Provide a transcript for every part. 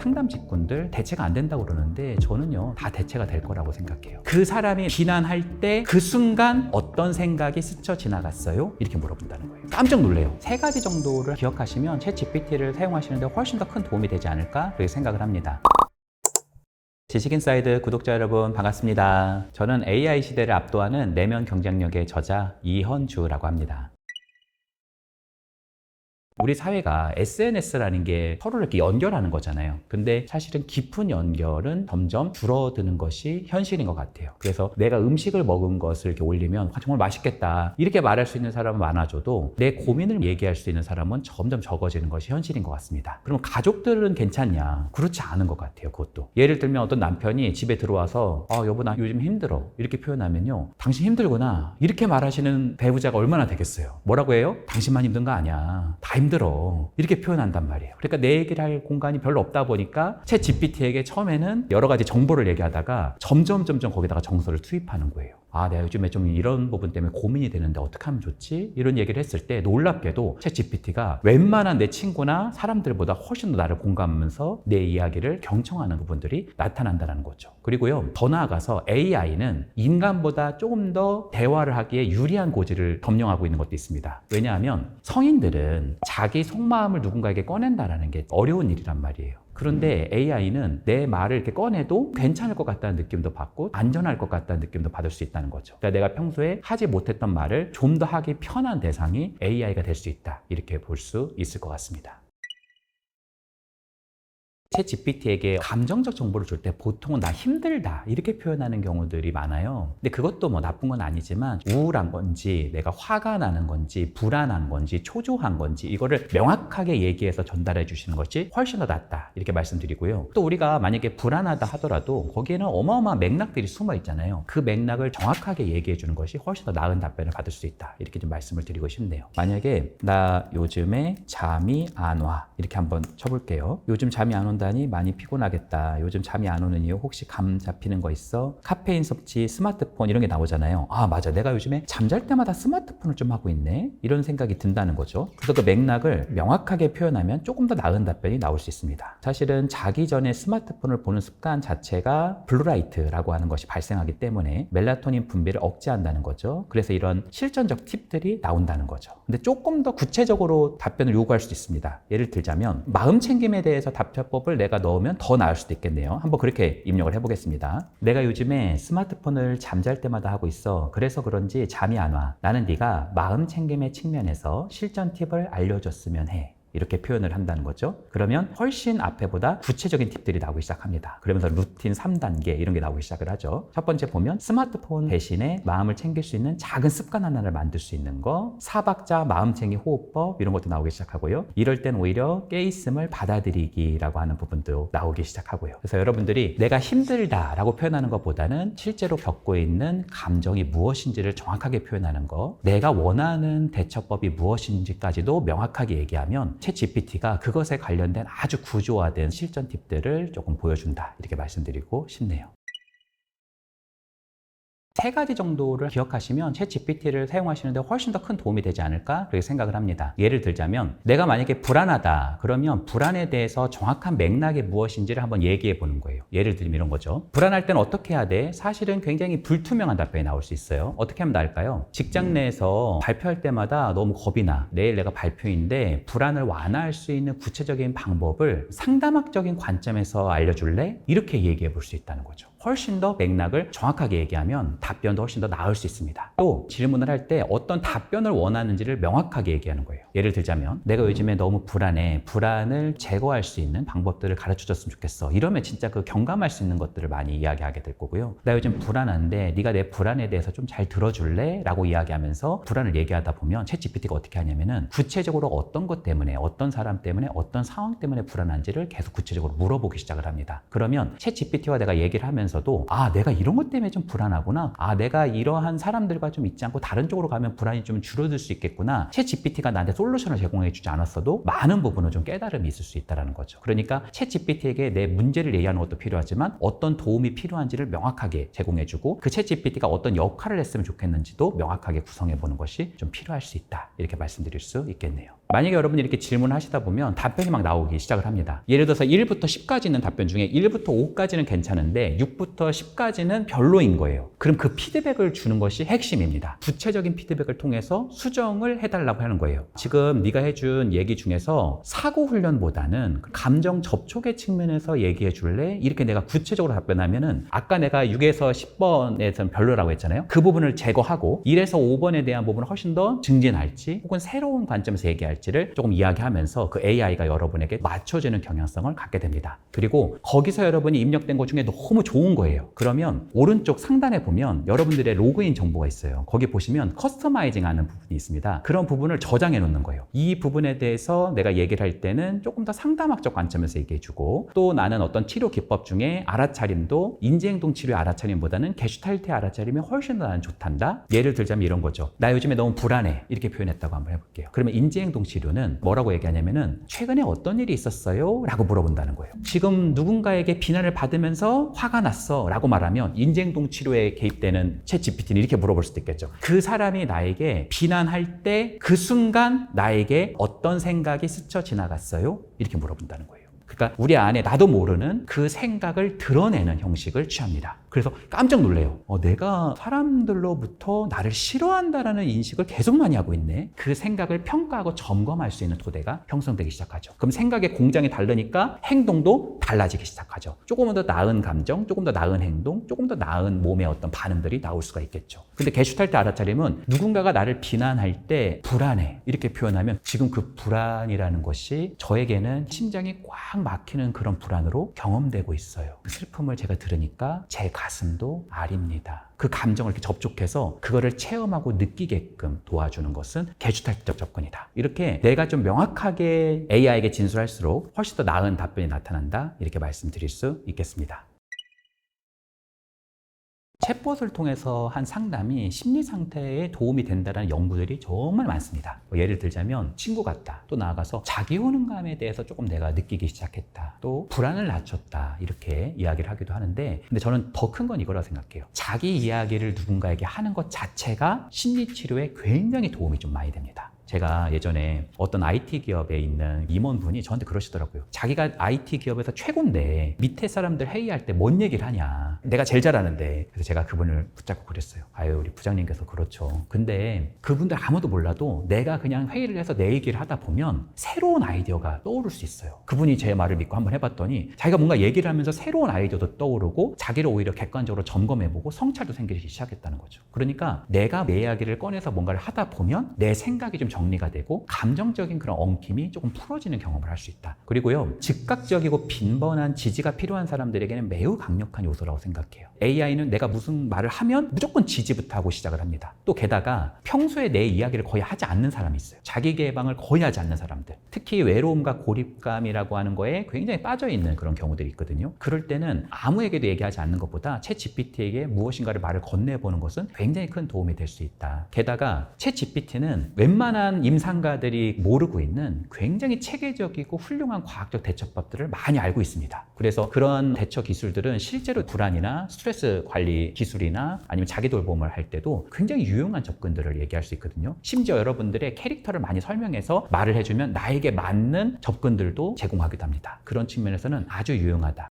상담 직군들 대체가 안 된다고 그러는데 저는요 다 대체가 될 거라고 생각해요. 그 사람이 비난할 때 그 순간 어떤 생각이 스쳐 지나갔어요? 이렇게 물어본다는 거예요. 깜짝 놀래요. 세 가지 정도를 기억하시면 챗 GPT를 사용하시는데 훨씬 더 큰 도움이 되지 않을까 그렇게 생각을 합니다. 지식인사이드 구독자 여러분 반갑습니다. 저는 AI 시대를 압도하는 내면 경쟁력의 저자 이현주라고 합니다. 우리 사회가 SNS라는 게 서로를 이렇게 연결하는 거잖아요. 근데 사실은 깊은 연결은 점점 줄어드는 것이 현실인 것 같아요. 그래서 내가 음식을 먹은 것을 이렇게 올리면 아, 정말 맛있겠다. 이렇게 말할 수 있는 사람은 많아져도 내 고민을 얘기할 수 있는 사람은 점점 적어지는 것이 현실인 것 같습니다. 그럼 가족들은 괜찮냐? 그렇지 않은 것 같아요. 그것도. 예를 들면 어떤 남편이 집에 들어와서 아, 여보 나 요즘 힘들어. 이렇게 표현하면요. 당신 힘들구나. 이렇게 말하시는 배우자가 얼마나 되겠어요? 뭐라고 해요? 당신만 힘든 거 아니야. 다 힘 들어. 이렇게 표현한단 말이에요. 그러니까 내 얘기를 할 공간이 별로 없다 보니까 채 GPT에게 처음에는 여러 가지 정보를 얘기하다가 점점 점점 거기다가 정서를 투입하는 거예요. 아, 내가 요즘에 좀 이런 부분 때문에 고민이 되는데 어떻게 하면 좋지? 이런 얘기를 했을 때 놀랍게도 채 GPT가 웬만한 내 친구나 사람들보다 훨씬 더 나를 공감하면서 내 이야기를 경청하는 부분들이 나타난다는 거죠. 그리고요, 더 나아가서 AI는 인간보다 조금 더 대화를 하기에 유리한 고지를 점령하고 있는 것도 있습니다. 왜냐하면 성인들은 자기 속마음을 누군가에게 꺼낸다라는 게 어려운 일이란 말이에요. 그런데 AI는 내 말을 이렇게 꺼내도 괜찮을 것 같다는 느낌도 받고 안전할 것 같다는 느낌도 받을 수 있다는 거죠. 그러니까 내가 평소에 하지 못했던 말을 좀 더 하기 편한 대상이 AI가 될 수 있다. 이렇게 볼 수 있을 것 같습니다. 채 GPT에게 감정적 정보를 줄 때 보통은 나 힘들다 이렇게 표현하는 경우들이 많아요. 근데 그것도 뭐 나쁜 건 아니지만 우울한 건지 내가 화가 나는 건지 불안한 건지 초조한 건지 이거를 명확하게 얘기해서 전달해 주시는 것이 훨씬 더 낫다 이렇게 말씀드리고요. 또 우리가 만약에 불안하다 하더라도 거기에는 어마어마한 맥락들이 숨어 있잖아요. 그 맥락을 정확하게 얘기해 주는 것이 훨씬 더 나은 답변을 받을 수 있다 이렇게 좀 말씀을 드리고 싶네요. 만약에 나 요즘에 잠이 안 와 이렇게 한번 쳐볼게요. 요즘 잠이 안 온다 니 많이 피곤하겠다. 요즘 잠이 안 오는 이유 혹시 감 잡히는 거 있어? 카페인 섭취, 스마트폰 이런 게 나오잖아요. 아 맞아, 내가 요즘에 잠잘 때마다 스마트폰을 좀 하고 있네. 이런 생각이 든다는 거죠. 그래서 그 맥락을 명확하게 표현하면 조금 더 나은 답변이 나올 수 있습니다. 사실은 자기 전에 스마트폰을 보는 습관 자체가 블루라이트라고 하는 것이 발생하기 때문에 멜라토닌 분비를 억제한다는 거죠. 그래서 이런 실전적 팁들이 나온다는 거죠. 근데 조금 더 구체적으로 답변을 요구할 수도 있습니다. 예를 들자면 마음 챙김에 대해서 답변법을 내가 넣으면 더 나을 수도 있겠네요. 한번 그렇게 입력을 해보겠습니다. 내가 요즘에 스마트폰을 잠잘 때마다 하고 있어. 그래서 그런지 잠이 안 와. 나는 네가 마음 챙김의 측면에서 실전 팁을 알려줬으면 해. 이렇게 표현을 한다는 거죠. 그러면 훨씬 앞에보다 구체적인 팁들이 나오기 시작합니다. 그러면서 루틴 3단계 이런 게 나오기 시작을 하죠. 첫 번째 보면 스마트폰 대신에 마음을 챙길 수 있는 작은 습관 하나를 만들 수 있는 거, 사박자 마음챙기 호흡법 이런 것도 나오기 시작하고요. 이럴 땐 오히려 깨 있음을 받아들이기라고 하는 부분도 나오기 시작하고요. 그래서 여러분들이 내가 힘들다라고 표현하는 것보다는 실제로 겪고 있는 감정이 무엇인지를 정확하게 표현하는 거, 내가 원하는 대처법이 무엇인지까지도 명확하게 얘기하면 챗 GPT가 그것에 관련된 아주 구조화된 실전 팁들을 조금 보여준다. 이렇게 말씀드리고 싶네요. 세 가지 정도를 기억하시면 챗 GPT를 사용하시는데 훨씬 더 큰 도움이 되지 않을까 그렇게 생각을 합니다. 예를 들자면 내가 만약에 불안하다 그러면 불안에 대해서 정확한 맥락이 무엇인지를 한번 얘기해 보는 거예요. 예를 들면 이런 거죠. 불안할 때는 어떻게 해야 돼? 사실은 굉장히 불투명한 답변이 나올 수 있어요. 어떻게 하면 나을까요? 직장 내에서 발표할 때마다 너무 겁이 나. 내일 내가 발표인데 불안을 완화할 수 있는 구체적인 방법을 상담학적인 관점에서 알려줄래? 이렇게 얘기해 볼 수 있다는 거죠. 훨씬 더 맥락을 정확하게 얘기하면 답변도 훨씬 더 나을 수 있습니다. 또 질문을 할 때 어떤 답변을 원하는지를 명확하게 얘기하는 거예요. 예를 들자면 내가 요즘에 너무 불안해. 불안을 제거할 수 있는 방법들을 가르쳐 줬으면 좋겠어. 이러면 진짜 그 경감할 수 있는 것들을 많이 이야기하게 될 거고요. 나 요즘 불안한데 네가 내 불안에 대해서 좀 잘 들어줄래? 라고 이야기하면서 불안을 얘기하다 보면 챗 GPT가 어떻게 하냐면은 구체적으로 어떤 것 때문에 어떤 사람 때문에 어떤 상황 때문에 불안한지를 계속 구체적으로 물어보기 시작을 합니다. 그러면 챗 GPT와 내가 얘기를 하면서 도 아 내가 이런 것 때문에 좀 불안하구나. 아 내가 이러한 사람들과 좀 있지 않고 다른 쪽으로 가면 불안이 좀 줄어들 수 있겠구나. 챗 GPT가 나한테 솔루션을 제공해 주지 않았어도 많은 부분은 좀 깨달음이 있을 수 있다는 거죠. 그러니까 챗 GPT에게 내 문제를 얘기하는 것도 필요하지만 어떤 도움이 필요한지를 명확하게 제공해 주고 그챗 GPT가 어떤 역할을 했으면 좋겠는지도 명확하게 구성해 보는 것이 좀 필요할 수 있다. 이렇게 말씀드릴 수 있겠네요. 만약에 여러분이 이렇게 질문을 하시다 보면 답변이 막 나오기 시작을 합니다. 예를 들어서 1부터 10까지 있는 답변 중에 1부터 5까지는 괜찮은데 6부터 10까지는 별로인 거예요. 그럼 그 피드백을 주는 것이 핵심입니다. 구체적인 피드백을 통해서 수정을 해달라고 하는 거예요. 지금 네가 해준 얘기 중에서 사고 훈련보다는 감정 접촉의 측면에서 얘기해 줄래? 이렇게 내가 구체적으로 답변하면은 아까 내가 6에서 10번에서는 별로라고 했잖아요. 그 부분을 제거하고 1에서 5번에 대한 부분을 훨씬 더 증진할지 혹은 새로운 관점에서 얘기할지 를 조금 이야기하면서 그 AI가 여러분에게 맞춰주는 경향성을 갖게 됩니다. 그리고 거기서 여러분이 입력된 것 중에 너무 좋은 거예요. 그러면 오른쪽 상단에 보면 여러분들의 로그인 정보가 있어요. 거기 보시면 커스터마이징 하는 부분이 있습니다. 그런 부분을 저장해 놓는 거예요. 이 부분에 대해서 내가 얘기를 할 때는 조금 더 상담학적 관점에서 얘기해 주고 또 나는 어떤 치료 기법 중에 알아차림도 인지행동 치료의 알아차림보다는 게슈탈트의 알아차림이 훨씬 더 나는 좋단다. 예를 들자면 이런 거죠. 나 요즘에 너무 불안해. 이렇게 표현했다고 한번 해볼게요. 그러면 인지행동 치료는 뭐라고 얘기하냐면은 최근에 어떤 일이 있었어요? 라고 물어본다는 거예요. 지금 누군가에게 비난을 받으면서 화가 났어. 라고 말하면 인지행동 치료에 개입되는 챗 GPT는 이렇게 물어볼 수도 있겠죠. 그 사람이 나에게 비난할 때 그 순간 나에게 어떤 생각이 스쳐 지나갔어요? 이렇게 물어본다는 거예요. 그러니까 우리 안에 나도 모르는 그 생각을 드러내는 형식을 취합니다. 그래서 깜짝 놀래요. 어, 내가 사람들로부터 나를 싫어한다라는 인식을 계속 많이 하고 있네. 그 생각을 평가하고 점검할 수 있는 토대가 형성되기 시작하죠. 그럼 생각의 공장이 다르니까 행동도 달라지기 시작하죠. 조금 더 나은 감정, 조금 더 나은 행동, 조금 더 나은 몸의 어떤 반응들이 나올 수가 있겠죠. 근데 게슈탈트 알아차림은 누군가가 나를 비난할 때 불안해 이렇게 표현하면 지금 그 불안이라는 것이 저에게는 심장이 꽉 막히는 그런 불안으로 경험되고 있어요. 그 슬픔을 제가 들으니까 제 가슴도 아립니다. 그 감정을 이렇게 접촉해서 그거를 체험하고 느끼게끔 도와주는 것은 게슈탈트적 접근이다. 이렇게 내가 좀 명확하게 AI에게 진술할수록 훨씬 더 나은 답변이 나타난다. 이렇게 말씀드릴 수 있겠습니다. 챗봇을 통해서 한 상담이 심리 상태에 도움이 된다는 연구들이 정말 많습니다. 뭐 예를 들자면 친구 같다. 또 나아가서 자기 효능감에 대해서 조금 내가 느끼기 시작했다. 또 불안을 낮췄다. 이렇게 이야기를 하기도 하는데 근데 저는 더 큰 건 이거라고 생각해요. 자기 이야기를 누군가에게 하는 것 자체가 심리 치료에 굉장히 도움이 좀 많이 됩니다. 제가 예전에 어떤 IT 기업에 있는 임원분이 저한테 그러시더라고요. 자기가 IT 기업에서 최고인데 밑에 사람들 회의할 때 뭔 얘기를 하냐. 내가 제일 잘하는데. 그래서 제가 그분을 붙잡고 그랬어요. 아유, 우리 부장님께서 그렇죠. 근데 그분들 아무도 몰라도 내가 그냥 회의를 해서 내 얘기를 하다 보면 새로운 아이디어가 떠오를 수 있어요. 그분이 제 말을 믿고 한번 해봤더니 자기가 뭔가 얘기를 하면서 새로운 아이디어도 떠오르고 자기를 오히려 객관적으로 점검해보고 성찰도 생기기 시작했다는 거죠. 그러니까 내가 내 이야기를 꺼내서 뭔가를 하다 보면 내 생각이 좀 정 리가 되고 감정적인 그런 엉킴이 조금 풀어지는 경험을 할 수 있다. 그리고요, 즉각적이고 빈번한 지지가 필요한 사람들에게는 매우 강력한 요소라고 생각해요. AI는 내가 무슨 말을 하면 무조건 지지부터 하고 시작을 합니다. 또 게다가 평소에 내 이야기를 거의 하지 않는 사람이 있어요. 자기 개방을 거의 하지 않는 사람들. 특히 외로움과 고립감이라고 하는 거에 굉장히 빠져 있는 그런 경우들이 있거든요. 그럴 때는 아무에게도 얘기하지 않는 것보다 챗 GPT에게 무엇인가를 말을 건네보는 것은 굉장히 큰 도움이 될 수 있다. 게다가 챗 GPT는 웬만한 임상가들이 모르고 있는 굉장히 체계적이고 훌륭한 과학적 대처법들을 많이 알고 있습니다. 그래서 그런 대처 기술들은 실제로 불안이나 스트레스 관리 기술이나 아니면 자기 돌봄을 할 때도 굉장히 유용한 접근들을 얘기할 수 있거든요. 심지어 여러분들의 캐릭터를 많이 설명해서 말을 해주면 나에게 맞는 접근들도 제공하기도 합니다. 그런 측면에서는 아주 유용하다.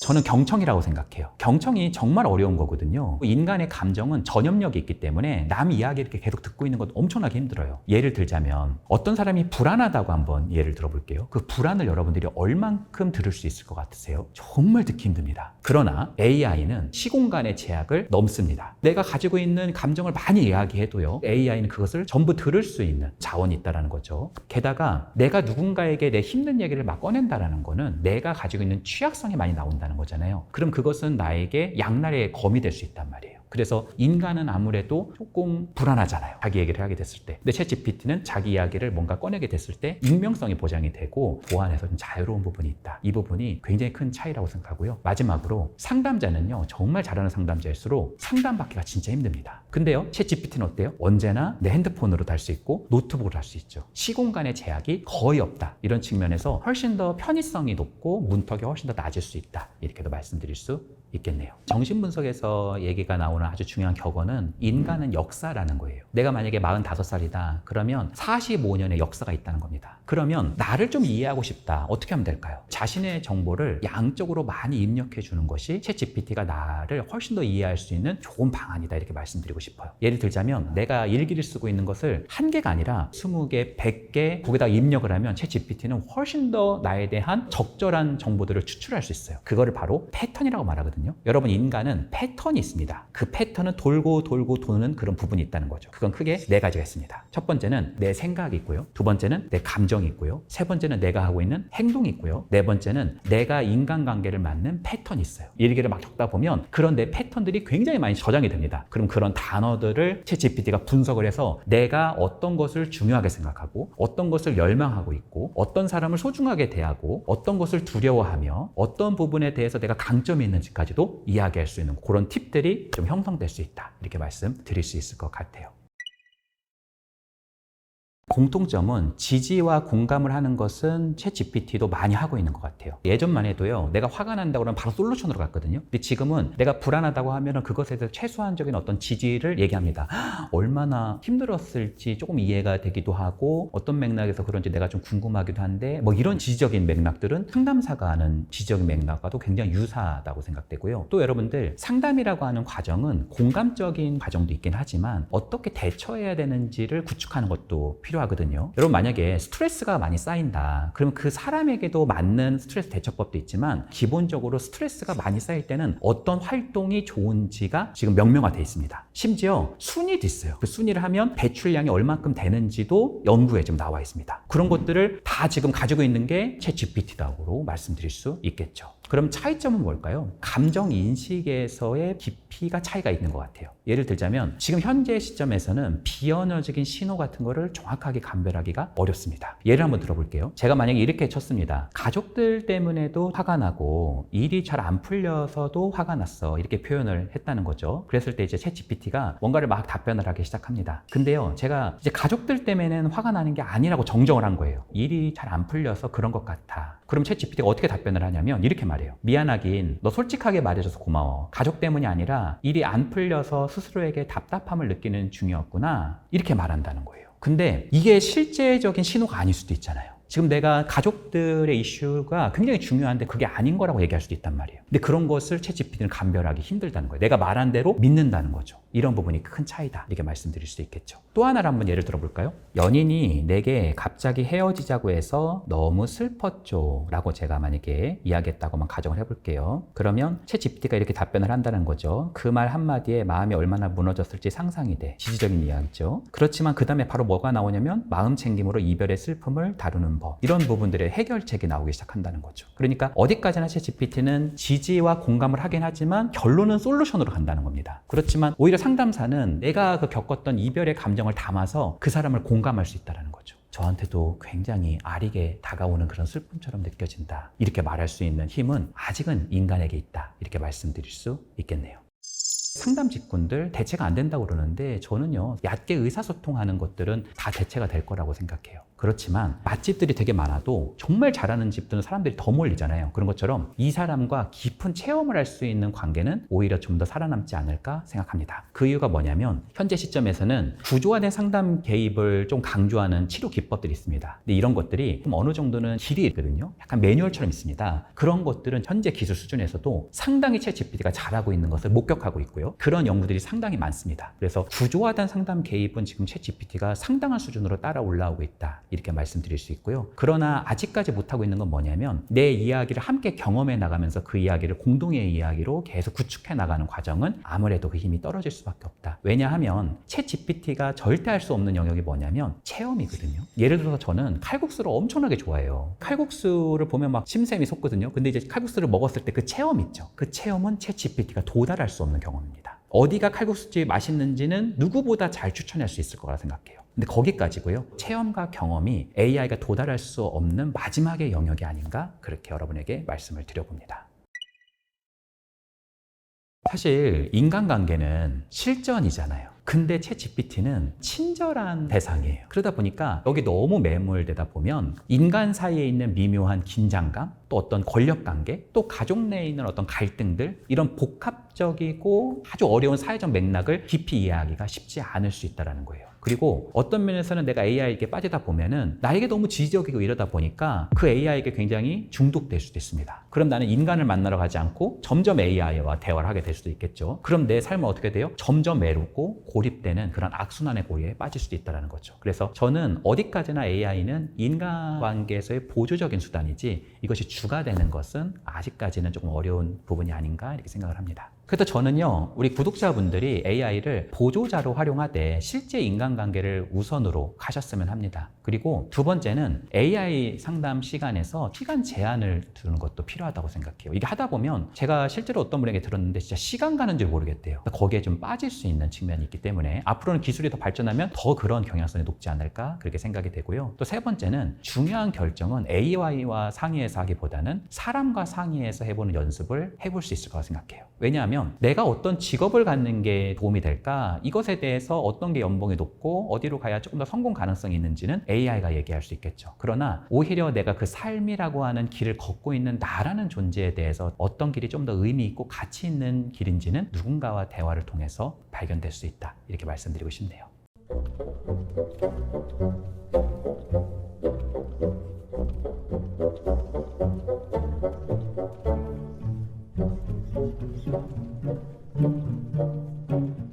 저는 경청이라고 생각해요. 경청이 정말 어려운 거거든요. 인간의 감정은 전염력이 있기 때문에 남 이야기 이렇게 계속 듣고 있는 건 엄청나게 힘들어요. 예를 들자면 어떤 사람이 불안하다고 한번 예를 들어볼게요. 그 불안을 여러분들이 얼만큼 들을 수 있을 것 같으세요? 정말 듣기 힘듭니다. 그러나 AI는 시공간의 제약을 넘습니다. 내가 가지고 있는 감정을 많이 이야기해도요. AI는 그것을 전부 들을 수 있는 자원이 있다는 거죠. 게다가 내가 누군가에게 내 힘든 얘기를 막 꺼낸다라는 거는 내가 가지고 있는 취약성이 많이 나온다는 거잖아요. 그럼 그것은 나에게 양날의 검이 될 수 있단 말이에요. 그래서 인간은 아무래도 조금 불안하잖아요. 자기 얘기를 하게 됐을 때. 근데 챗 GPT는 자기 이야기를 뭔가 꺼내게 됐을 때 익명성이 보장이 되고 보안에서 좀 자유로운 부분이 있다. 이 부분이 굉장히 큰 차이라고 생각하고요. 마지막으로 상담자는요. 정말 잘하는 상담자일수록 상담받기가 진짜 힘듭니다. 근데요. 챗 GPT는 어때요? 언제나 내 핸드폰으로 달 수 있고 노트북으로 할수 있죠. 시공간의 제약이 거의 없다. 이런 측면에서 훨씬 더 편의성이 높고 문턱이 훨씬 더 낮을 수 있다. 이렇게도 말씀드릴 수 있겠네요. 정신분석에서 얘기가 나오는 아주 중요한 격언은 인간은 역사라는 거예요. 내가 만약에 45살이다. 그러면 45년의 역사가 있다는 겁니다. 그러면 나를 좀 이해하고 싶다. 어떻게 하면 될까요? 자신의 정보를 양쪽으로 많이 입력해 주는 것이 챗 GPT가 나를 훨씬 더 이해할 수 있는 좋은 방안이다. 이렇게 말씀드리고 싶어요. 예를 들자면 내가 일기를 쓰고 있는 것을 한 개가 아니라 20개, 100개 거기다 입력을 하면 챗 GPT는 훨씬 더 나에 대한 적절한 정보들을 추출할 수 있어요. 그거를 바로 패턴이라고 말하거든요. 여러분 인간은 패턴이 있습니다. 그 패턴은 돌고 돌고 도는 그런 부분이 있다는 거죠. 그건 크게 네 가지가 있습니다. 첫 번째는 내 생각이 있고요. 두 번째는 내 감정이 있고요. 세 번째는 내가 하고 있는 행동이 있고요. 네 번째는 내가 인간관계를 맞는 패턴이 있어요. 일기를 막 적다 보면 그런 내 패턴들이 굉장히 많이 저장이 됩니다. 그럼 그런 단어들을 채 GPT가 분석을 해서 내가 어떤 것을 중요하게 생각하고 어떤 것을 열망하고 있고 어떤 사람을 소중하게 대하고 어떤 것을 두려워하며 어떤 부분에 대해서 내가 강점이 있는지까지 도 이야기할 수 있는 그런 팁들이 좀 형성될 수 있다. 이렇게 말씀드릴 수 있을 것 같아요. 공통점은 지지와 공감을 하는 것은 채 GPT도 많이 하고 있는 것 같아요. 예전만 해도요, 내가 화가 난다고 그러면 바로 솔루션으로 갔거든요. 근데 지금은 내가 불안하다고 하면은 그것에 대해서 최소한적인 어떤 지지를 얘기합니다. 헉, 얼마나 힘들었을지 조금 이해가 되기도 하고 어떤 맥락에서 그런지 내가 좀 궁금하기도 한데 뭐 이런 지적인 맥락들은 상담사가 하는 지적인 맥락과도 굉장히 유사하다고 생각되고요. 또 여러분들 상담이라고 하는 과정은 공감적인 과정도 있긴 하지만 어떻게 대처해야 되는지를 구축하는 것도 필요 하거든요. 여러분 만약에 스트레스가 많이 쌓인다. 그러면 그 사람에게도 맞는 스트레스 대처법도 있지만 기본적으로 스트레스가 많이 쌓일 때는 어떤 활동이 좋은지가 지금 명명화돼 있습니다. 심지어 순위도 있어요. 그 순위를 하면 배출량이 얼만큼 되는지도 연구에 좀 나와 있습니다. 그런 것들을 다 지금 가지고 있는 게 채 GPT라고 말씀드릴 수 있겠죠. 그럼 차이점은 뭘까요? 감정 인식에서의 깊이가 차이가 있는 것 같아요. 예를 들자면 지금 현재 시점에서는 비언어적인 신호 같은 거를 정확하게 감별하기가 어렵습니다. 예를 한번 들어볼게요. 제가 만약에 이렇게 쳤습니다. 가족들 때문에도 화가 나고 일이 잘 안 풀려서도 화가 났어. 이렇게 표현을 했다는 거죠. 그랬을 때 이제 챗 GPT가 뭔가를 막 답변을 하기 시작합니다. 근데요, 제가 이제 가족들 때문에는 화가 나는 게 아니라고 정정을 한 거예요. 일이 잘 안 풀려서 그런 것 같아. 그럼 챗 GPT가 어떻게 답변을 하냐면 이렇게 말 해요. 미안하긴 너 솔직하게 말해줘서 고마워. 가족 때문이 아니라 일이 안 풀려서 스스로에게 답답함을 느끼는 중이었구나. 이렇게 말한다는 거예요. 근데 이게 실제적인 신호가 아닐 수도 있잖아요. 지금 내가 가족들의 이슈가 굉장히 중요한데 그게 아닌 거라고 얘기할 수도 있단 말이에요. 근데 그런 것을 채 GPT는 감별하기 힘들다는 거예요. 내가 말한 대로 믿는다는 거죠. 이런 부분이 큰 차이다. 이렇게 말씀드릴 수 있겠죠. 또 하나를 한번 예를 들어볼까요? 연인이 내게 갑자기 헤어지자고 해서 너무 슬펐죠. 라고 제가 만약에 이야기했다고만 가정을 해볼게요. 그러면 채 GPT가 이렇게 답변을 한다는 거죠. 그 말 한마디에 마음이 얼마나 무너졌을지 상상이 돼. 지지적인 이야기죠. 그렇지만 그 다음에 바로 뭐가 나오냐면 마음 챙김으로 이별의 슬픔을 다루는 법. 이런 부분들의 해결책이 나오기 시작한다는 거죠. 그러니까 어디까지나 채 GPT는 지지와 공감을 하긴 하지만 결론은 솔루션으로 간다는 겁니다. 그렇지만 오히려 상담사는 내가 그 겪었던 이별의 감정을 담아서 그 사람을 공감할 수 있다는 거죠. 저한테도 굉장히 아리게 다가오는 그런 슬픔처럼 느껴진다. 이렇게 말할 수 있는 힘은 아직은 인간에게 있다. 이렇게 말씀드릴 수 있겠네요. 상담 직군들 대체가 안 된다고 그러는데 저는요 얕게 의사소통하는 것들은 다 대체가 될 거라고 생각해요. 그렇지만 맛집들이 되게 많아도 정말 잘하는 집들은 사람들이 더 몰리잖아요. 그런 것처럼 이 사람과 깊은 체험을 할 수 있는 관계는 오히려 좀 더 살아남지 않을까 생각합니다. 그 이유가 뭐냐면 현재 시점에서는 구조화된 상담 개입을 좀 강조하는 치료 기법들이 있습니다. 근데 이런 것들이 좀 어느 정도는 길이 있거든요. 약간 매뉴얼처럼 있습니다. 그런 것들은 현재 기술 수준에서도 상당히 채 GPT가 잘하고 있는 것을 목격하고 있고요 그런 연구들이 상당히 많습니다. 그래서 구조화된 상담 개입은 지금 챗 GPT가 상당한 수준으로 따라 올라오고 있다. 이렇게 말씀드릴 수 있고요. 그러나 아직까지 못하고 있는 건 뭐냐면 내 이야기를 함께 경험해 나가면서 그 이야기를 공동의 이야기로 계속 구축해 나가는 과정은 아무래도 그 힘이 떨어질 수밖에 없다. 왜냐하면 챗 GPT가 절대 할 수 없는 영역이 뭐냐면 체험이거든요. 예를 들어서 저는 칼국수를 엄청나게 좋아해요. 칼국수를 보면 막 침샘이 솟거든요. 근데 이제 칼국수를 먹었을 때 그 체험 있죠. 그 체험은 챗 GPT가 도달할 수 없는 경험입니다. 어디가 칼국수집이 맛있는지는 누구보다 잘 추천할 수 있을 거라 생각해요. 근데 거기까지고요. 체험과 경험이 AI가 도달할 수 없는 마지막의 영역이 아닌가 그렇게 여러분에게 말씀을 드려봅니다. 사실 인간관계는 실전이잖아요. 근데 채 GPT는 친절한 대상이에요. 그러다 보니까 여기 너무 매몰되다 보면 인간 사이에 있는 미묘한 긴장감, 또 어떤 권력 관계, 또 가족 내에 있는 어떤 갈등들, 이런 복합적이고 아주 어려운 사회적 맥락을 깊이 이해하기가 쉽지 않을 수 있다는 거예요. 그리고 어떤 면에서는 내가 AI에게 빠지다 보면은 나에게 너무 지지적이고 이러다 보니까 그 AI에게 굉장히 중독될 수도 있습니다. 그럼 나는 인간을 만나러 가지 않고 점점 AI와 대화를 하게 될 수도 있겠죠. 그럼 내 삶은 어떻게 돼요? 점점 외롭고 고립되는 그런 악순환의 고리에 빠질 수도 있다는 거죠. 그래서 저는 어디까지나 AI는 인간관계에서의 보조적인 수단이지 이것이 주가 되는 것은 아직까지는 조금 어려운 부분이 아닌가 이렇게 생각을 합니다. 그래서 저는요, 우리 구독자분들이 AI를 보조자로 활용하되 실제 인간관계를 우선으로 가셨으면 합니다. 그리고 두 번째는 AI 상담 시간에서 시간 제한을 두는 것도 필요하다고 생각해요. 이게 하다 보면 제가 실제로 어떤 분에게 들었는데 진짜 시간 가는 줄 모르겠대요. 거기에 좀 빠질 수 있는 측면이 있기 때문에 앞으로는 기술이 더 발전하면 더 그런 경향성이 높지 않을까 그렇게 생각이 되고요. 또 세 번째는 중요한 결정은 AI와 상의해서 하기보다는 사람과 상의해서 해보는 연습을 해볼 수 있을 거라고 생각해요. 왜냐하면 뭐냐면 내가 어떤 직업을 갖는 게 도움이 될까? 이것에 대해서 어떤 게 연봉이 높고 어디로 가야 조금 더 성공 가능성이 있는지는 AI가 얘기할 수 있겠죠. 그러나 오히려 내가 그 삶이라고 하는 길을 걷고 있는 나라는 존재에 대해서 어떤 길이 좀 더 의미 있고 가치 있는 길인지는 누군가와 대화를 통해서 발견될 수 있다. 이렇게 말씀드리고 싶네요. Thank you. Thank you.